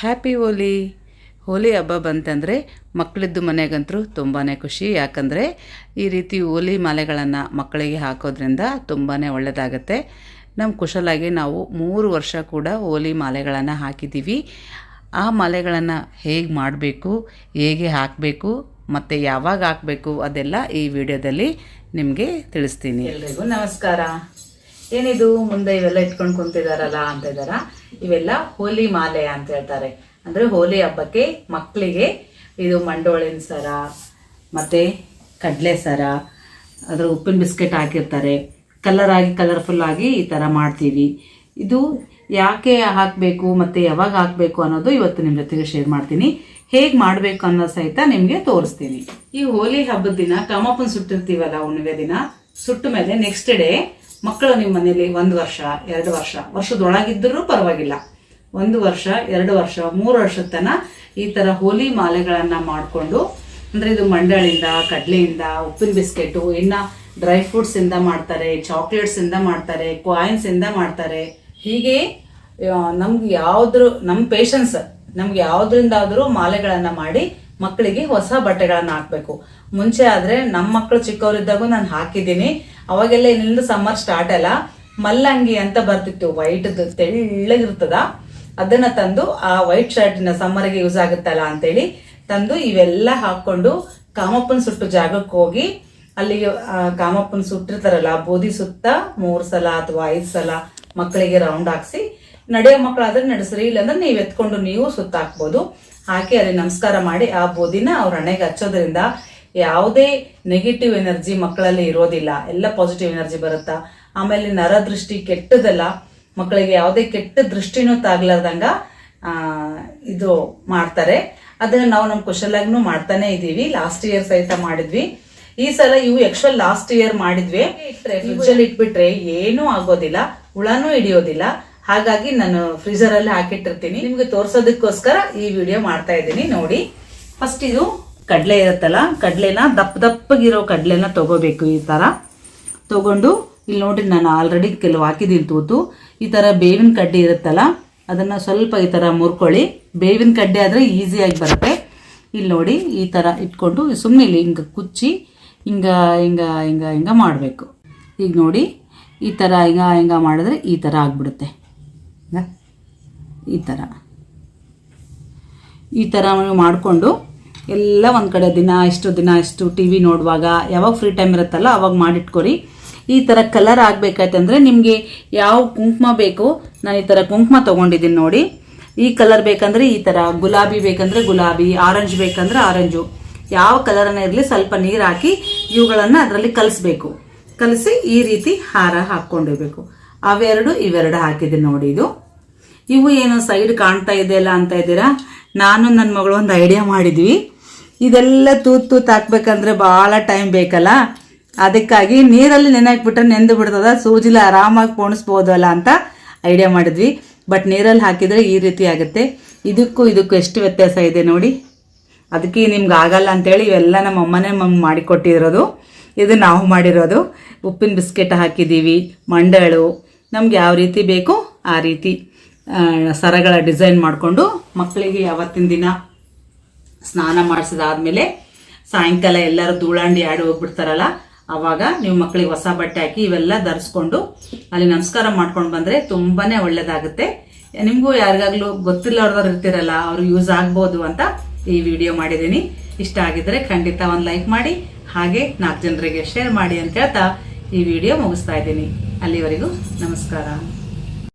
Happy ಹೋಲಿ ಹೋಲಿ ಹಬ್ಬ ಬಂತಂದರೆ ಮಕ್ಕಳಿದ್ದು ಮನೆಗಂತರೂ ತುಂಬಾ ಖುಷಿ. ಯಾಕಂದರೆ ಈ ರೀತಿ ಹೋಲಿ ಮಾಲೆಗಳನ್ನು ಮಕ್ಕಳಿಗೆ ಹಾಕೋದ್ರಿಂದ ತುಂಬಾ ಒಳ್ಳೆಯದಾಗತ್ತೆ ನಮ್ಮ ಕುಶಲಾಗಿ ನಾವು ಮೂರು ವರ್ಷ ಕೂಡ ಹೋಲಿ ಮಾಲೆಗಳನ್ನು ಹಾಕಿದ್ದೀವಿ ಆ ಮಾಲೆಗಳನ್ನು ಹೇಗೆ ಮಾಡಬೇಕು, ಹೇಗೆ ಹಾಕಬೇಕು, ಮತ್ತು ಯಾವಾಗ ಹಾಕಬೇಕು ಅದೆಲ್ಲ ಈ ವಿಡಿಯೋದಲ್ಲಿ ನಿಮಗೆ ತಿಳಿಸ್ತೀನಿ. ಎಲ್ರಿಗೂ ನಮಸ್ಕಾರ. ಏನಿದು? ಮುಂದೆ ಇವೆಲ್ಲ ಇಟ್ಕೊಂಡು ಕುಂತಿದಾರಲ್ಲ ಅಂತ ಇದಾರ? ಇವೆಲ್ಲ ಹೋಲಿ ಮಾಲೆ ಅಂತ ಹೇಳ್ತಾರೆ. ಅಂದ್ರೆ ಹೋಲಿ ಹಬ್ಬಕ್ಕೆ ಮಕ್ಕಳಿಗೆ ಇದು ಮಂಡೋಳಿನ ಸರ, ಮತ್ತೆ ಕಡಲೆ ಸರ, ಅದ್ರ ಉಪ್ಪಿನ ಬಿಸ್ಕೆಟ್ ಹಾಕಿರ್ತಾರೆ. ಕಲರ್ ಆಗಿ ಕಲರ್ಫುಲ್ ಆಗಿ ಈ ಥರ ಮಾಡ್ತೀವಿ. ಇದು ಯಾಕೆ ಹಾಕಬೇಕು ಮತ್ತು ಯಾವಾಗ ಹಾಕಬೇಕು ಅನ್ನೋದು ಇವತ್ತು ನಿಮ್ಮ ಜೊತೆಗೆ ಶೇರ್ ಮಾಡ್ತೀನಿ. ಹೇಗೆ ಮಾಡಬೇಕು ಅನ್ನೋ ಸಹಿತ ನಿಮಗೆ ತೋರಿಸ್ತೀನಿ. ಈ ಹೋಲಿ ಹಬ್ಬದ ದಿನ ಕಾಮಪ್ಪನ ಸುಟ್ಟಿರ್ತೀವಲ್ಲ ಹುಣ್ಣಿಮೆ ದಿನ, ಸುಟ್ಟ ಮೇಲೆ ನೆಕ್ಸ್ಟ್ ಡೇ ಮಕ್ಕಳು ನಿಮ್ಮ ಮನೆಯಲ್ಲಿ ಒಂದು ವರ್ಷ, ಎರಡು ವರ್ಷ ವರ್ಷದೊಳಗಿದ್ದರೂ ಪರವಾಗಿಲ್ಲ. ಒಂದು ವರ್ಷ, ಎರಡು ವರ್ಷ, ಮೂರು ವರ್ಷದ ತನಕ ಈ ಥರ ಹೋಲಿ ಮಾಲೆಗಳನ್ನು ಮಾಡಿಕೊಂಡು, ಅಂದರೆ ಇದು ಮಂಡಳಿಂದ, ಕಡಲೆಯಿಂದ, ಉಪ್ಪಿನ ಬಿಸ್ಕೆಟು, ಇನ್ನು ಡ್ರೈ ಫ್ರೂಟ್ಸಿಂದ ಮಾಡ್ತಾರೆ ಚಾಕ್ಲೇಟ್ಸಿಂದ ಮಾಡ್ತಾರೆ ಕಾಯಿನ್ಸ್ ಇಂದ ಮಾಡ್ತಾರೆ. ಹೀಗೆ ನಮ್ಗೆ ಯಾವುದ್ರ ನಮ್ಮ ಪೇಷನ್ಸ್ ನಮ್ಗೆ ಯಾವ್ದ್ರಿಂದಾದ್ರೂ ಮಾಲೆಗಳನ್ನು ಮಾಡಿ ಮಕ್ಕಳಿಗೆ ಹೊಸ ಬಟ್ಟೆಗಳನ್ನು ಹಾಕ್ಬೇಕು. ಮುಂಚೆ ಆದ್ರೆ ನಮ್ಮ ಮಕ್ಕಳು ಚಿಕ್ಕವರಿದ್ದಾಗೂ ನಾನು ಹಾಕಿದ್ದೀನಿ. ಅವಾಗೆಲ್ಲ ಇನ್ನಿಂದ ಸಮ್ಮರ್ ಸ್ಟಾರ್ಟ್ ಅಲ್ಲ. ಮಲ್ಲಂಗಿ ಅಂತ ಬರ್ತಿತ್ತು. ವೈಟ್ ತೆಳ್ಳಗಿರ್ತದ. ಅದನ್ನ ತಂದು ಆ ವೈಟ್ ಶರ್ಟಿನ ಸಮ್ಮರ್ಗೆ ಯೂಸ್ ಆಗುತ್ತಲ್ಲ ಅಂತೇಳಿ ತಂದು ಇವೆಲ್ಲ ಹಾಕೊಂಡು ಕಾಮಪ್ಪನ ಸುಟ್ಟು ಜಾಗಕ್ಕೆ ಹೋಗಿ ಅಲ್ಲಿಗೆ ಆ, ಕಾಮಪ್ಪನ ಸುಟ್ಟಿರ್ತಾರಲ್ಲ ಬೂದಿ ಸುತ್ತ ಮೂರು ಸಲ ಅಥವಾ ಐದು ಸಲ ಮಕ್ಕಳಿಗೆ ರೌಂಡ್ ಹಾಕ್ಸಿ ನಡೆಯೋ ಮಕ್ಕಳಾದ್ರೆ ನಡೆಸ್ರಿ ಇಲ್ಲಾಂದ್ರೆ ನೀವು ಎತ್ಕೊಂಡು ನೀವು ಸುತ್ತಾಕ್ಬೋದು. ಹಾಕಿ ಅಲ್ಲಿ ನಮಸ್ಕಾರ ಮಾಡಿ ಆ ಬೋದಿನ ಅವ್ರ ಹಣೆಗೆ ಹಚ್ಚೋದ್ರಿಂದ ಯಾವುದೇ ನೆಗೆಟಿವ್ ಎನರ್ಜಿ ಮಕ್ಕಳಲ್ಲಿ ಇರೋದಿಲ್ಲ. ಎಲ್ಲ ಪಾಸಿಟಿವ್ ಎನರ್ಜಿ ಬರುತ್ತಾ? ಆಮೇಲೆ ನರದೃಷ್ಟಿ ಕೆಟ್ಟದಲ್ಲ? ಮಕ್ಕಳಿಗೆ ಯಾವುದೇ ಕೆಟ್ಟ ದೃಷ್ಟಿನೂ ತಾಗ್ಲಾರ್ದಂಗ ಆ, ಇದು ಮಾಡ್ತಾರೆ. ಅದನ್ನ ನಾವು ನಮ್ಮ ಕುಶಲಾಗ್ನು ಮಾಡ್ತಾನೆ ಇದೀವಿ ಲಾಸ್ಟ್ ಇಯರ್ ಸಹಿತ ಮಾಡಿದ್ವಿ. ಈ ಸಲ ಇವು ಆಕ್ಚುವಲ್ ಲಾಸ್ಟ್ ಇಯರ್ ಮಾಡಿದ್ವಿ. ಫ್ರಿಡ್ಜಲ್ಲಿ ಇಟ್ಬಿಟ್ರೆ ಏನೂ ಆಗೋದಿಲ್ಲ. ಹುಳನೂ ಹಿಡಿಯೋದಿಲ್ಲ. ಹಾಗಾಗಿ ನಾನು ಫ್ರೀಜರ್ ಅಲ್ಲಿ ಹಾಕಿಟ್ಟಿರ್ತೀನಿ. ನಿಮಗೆ ತೋರಿಸೋದಕ್ಕೋಸ್ಕರ ಈ ವಿಡಿಯೋ ಮಾಡ್ತಾ ಇದ್ದೀನಿ. ನೋಡಿ ಫಸ್ಟ್ ಇದು ಕಡಲೆ ಇರುತ್ತಲ್ಲ, ಕಡಲೆನ ದಪ್ಪ ದಪ್ಪಗಿರೋ ಕಡಲೆನ ತಗೋಬೇಕು ಈ ತರ. ತಗೊಂಡು, ಇಲ್ಲಿ ನೋಡಿ ನಾನು ಆಲ್ರೆಡಿ ಕೆಲವು ಹಾಕಿದ್ದೀನಿ ತೂತು. ಈ ಥರ ಬೇವಿನ ಕಡ್ಡಿ ಇರುತ್ತಲ್ಲ, ಅದನ್ನು ಸ್ವಲ್ಪ ಈ ಥರ ಮುರ್ಕೊಳ್ಳಿ. ಬೇವಿನ ಕಡ್ಡಿ ಆದರೆ ಈಸಿಯಾಗಿ ಬರುತ್ತೆ. ಇಲ್ಲಿ ನೋಡಿ, ಈ ಥರ ಇಟ್ಕೊಂಡು ಸುಮ್ಮನೆ ಇಲ್ಲಿ ಹಿಂಗೆ ಕುಚ್ಚಿ, ಹಿಂಗ ಹಿಂಗ ಹಿಂಗ ಹಿಂಗ ಮಾಡಬೇಕು. ಈಗ ನೋಡಿ, ಈ ಥರ ಹಿಂಗ ಹಿಂಗ ಮಾಡಿದ್ರೆ ಈ ಥರ ಆಗಿಬಿಡುತ್ತೆ. ಈ ಥರ ಈ ಥರ ಮಾಡಿಕೊಂಡು ಎಲ್ಲ ಒಂದು ಕಡೆ ದಿನ, ಇಷ್ಟು ದಿನ, ಇಷ್ಟು ಟಿ ವಿ ನೋಡುವಾಗ, ಯಾವಾಗ ಫ್ರೀ ಟೈಮ್ ಇರುತ್ತಲ್ಲ ಅವಾಗ ಮಾಡಿಟ್ಕೊರಿ ಈ ಥರ ಕಲರ್ ಆಗಬೇಕಾಯ್ತಂದ್ರೆ ನಿಮಗೆ ಯಾವ ಕುಂಕುಮ ಬೇಕು ನಾನು ಈ ಥರ ಕುಂಕುಮ ತೊಗೊಂಡಿದ್ದೀನಿ ನೋಡಿ. ಈ ಕಲರ್ ಬೇಕಂದರೆ ಈ ಥರ ಗುಲಾಬಿ ಬೇಕಂದರೆ ಗುಲಾಬಿ ಆರೆಂಜ್ ಬೇಕಂದರೆ ಆರೆಂಜು ಯಾವ ಕಲರನ್ನ ಇರಲಿ ಸ್ವಲ್ಪ ನೀರು ಹಾಕಿ ಇವುಗಳನ್ನು ಅದರಲ್ಲಿ ಕಲಿಸ್ಬೇಕು. ಕಲಸಿ ಈ ರೀತಿ ಹಾರ ಹಾಕ್ಕೊಂಡಿರ್ಬೇಕು. ಅವೆರಡು ಇವೆರಡು ಹಾಕಿದೆ ನೋಡಿ ಇದು. ಇವು ಏನು ಸೈಡ್ ಕಾಣ್ತಾ ಇದೆಯಲ್ಲ ಅಂತ ಇದ್ದೀರಾ? ನಾನು ನನ್ನ ಮಗಳು ಒಂದು ಐಡಿಯಾ ಮಾಡಿದ್ವಿ. ಇದೆಲ್ಲ ತೂತ್ ತೂತ್ ಹಾಕ್ಬೇಕಂದ್ರೆ ಭಾಳ ಟೈಮ್ ಬೇಕಲ್ಲ. ಅದಕ್ಕಾಗಿ ನೀರಲ್ಲಿ ನೆನೆಹಾಕ್ಬಿಟ್ರೆ ನೆಂದು ಬಿಡ್ತದ. ಸೂಜಿಲ ಆರಾಮಾಗಿ ಪೋಣಿಸ್ಬೋದಲ್ಲ ಅಂತ ಐಡಿಯಾ ಮಾಡಿದ್ವಿ. ಬಟ್ ನೀರಲ್ಲಿ ಹಾಕಿದರೆ ಈ ರೀತಿ ಆಗುತ್ತೆ. ಇದಕ್ಕೂ ಇದಕ್ಕೂ ಎಷ್ಟು ವ್ಯತ್ಯಾಸ ಇದೆ ನೋಡಿ. ಅದಕ್ಕೆ ನಿಮ್ಗೆ ಆಗಲ್ಲ ಅಂತೇಳಿ ಇವೆಲ್ಲ ನಮ್ಮ ಅಮ್ಮನೇ ಮಮ್ಮ ಮಾಡಿಕೊಟ್ಟಿರೋದು. ಇದು ನಾವು ಮಾಡಿರೋದು. ಉಪ್ಪಿನ ಬಿಸ್ಕೆಟ್ ಹಾಕಿದ್ದೀವಿ, ಮಂಡಳು ನಮ್ಗೆ ಯಾವ ರೀತಿ ಬೇಕು ಆ ರೀತಿ ಸರಗಳ ಡಿಸೈನ್ ಮಾಡಿಕೊಂಡು ಮಕ್ಕಳಿಗೆ ಯಾವತ್ತಿನ ದಿನ ಸ್ನಾನ ಮಾಡಿಸಿದಾದ್ಮೇಲೆ ಸಾಯಂಕಾಲ ಎಲ್ಲರೂ ಧೂಳಾಂಡಿ ಆಡಿ ಹೋಗ್ಬಿಡ್ತಾರಲ್ಲ, ಅವಾಗ ನೀವು ಮಕ್ಕಳಿಗೆ ಹೊಸ ಬಟ್ಟೆ ಹಾಕಿ ಇವೆಲ್ಲ ಧರಿಸ್ಕೊಂಡು ಅಲ್ಲಿ ನಮಸ್ಕಾರ ಮಾಡ್ಕೊಂಡು ಬಂದರೆ ತುಂಬಾ ಒಳ್ಳೆಯದಾಗುತ್ತೆ ನಿಮಗೂ ಯಾರಿಗಾಗ್ಲೂ ಗೊತ್ತಿಲ್ಲವ್ರದವ್ರು ಇರ್ತಿರಲ್ಲ, ಅವರು ಯೂಸ್ ಆಗ್ಬೋದು ಅಂತ ಈ ವಿಡಿಯೋ ಮಾಡಿದ್ದೀನಿ. ಇಷ್ಟ ಆಗಿದ್ರೆ ಖಂಡಿತ ಒಂದು ಲೈಕ್ ಮಾಡಿ, ಹಾಗೆ ನಾಲ್ಕು ಜನರಿಗೆ ಶೇರ್ ಮಾಡಿ ಅಂತ ಹೇಳ್ತಾ ಈ ವಿಡಿಯೋ ಮುಗಿಸ್ತಾ ಇದ್ದೀನಿ. ಅಲ್ಲಿವರೆಗೂ ನಮಸ್ಕಾರ.